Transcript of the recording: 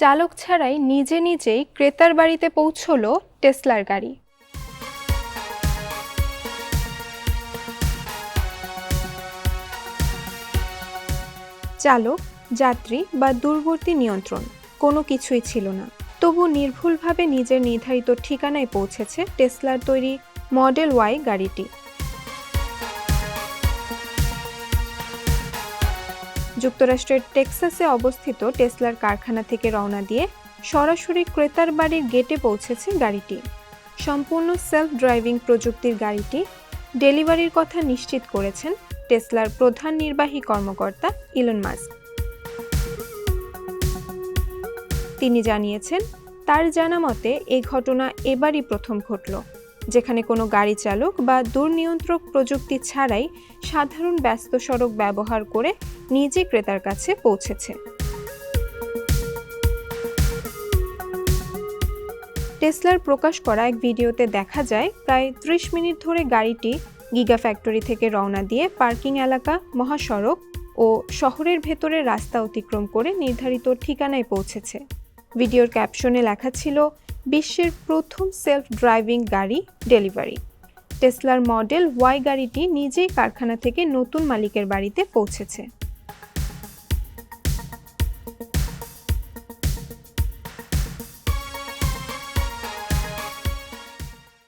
চালক ছাড়াই নিজে নিজেই ক্রেতার বাড়িতে পৌঁছলো টেসলার গাড়ি। চালক, যাত্রী বা দূরবর্তী নিয়ন্ত্রণ, কোনো কিছুই ছিল না। তবু নির্ভুলভাবে নিজের নির্ধারিত ঠিকানায় পৌঁছেছে টেসলার তৈরি মডেল ওয়াই গাড়িটি। যুক্তরাষ্ট্রের টেক্সাসে অবস্থিত টেসলার কারখানা থেকে রওনা দিয়ে সরাসরি ক্রেতার বাড়ির গেটে পৌঁছেছে গাড়িটি। সম্পূর্ণ সেলফ ড্রাইভিং প্রযুক্তির গাড়িটি ডেলিভারির কথা নিশ্চিত করেছেন টেসলার প্রধান নির্বাহী কর্মকর্তা ইলন মাস্ক। তিনি জানিয়েছেন, তার জানা মতে এই ঘটনা এবারই প্রথম ঘটল। যেখানে কোনো গাড়ি চালক বা দুর্নিয়ন্ত্রক প্রযুক্তি ছাড়াই সাধারণ ব্যস্ত সড়ক ব্যবহার করে নিজে ক্রেতার কাছে পৌঁছেছে। টেসলার প্রকাশ করা এক ভিডিওতে দেখা যায়, প্রায় ত্রিশ মিনিট ধরে গাড়িটি গিগা ফ্যাক্টরি থেকে রওনা দিয়ে পার্কিং এলাকা, মহাসড়ক ও শহরের ভেতরে রাস্তা অতিক্রম করে নির্ধারিত ঠিকানায় পৌঁছেছে। ভিডিওর ক্যাপশনে লেখা ছিল বিশ্বের প্রথম সেলফ ড্রাইভিং গাড়ি ডেলিভারি টেসলার মডেল ওয়াই গাড়িটি নিজেই কারখানা থেকে নতুন মালিকের বাড়িতে পৌঁছেছে।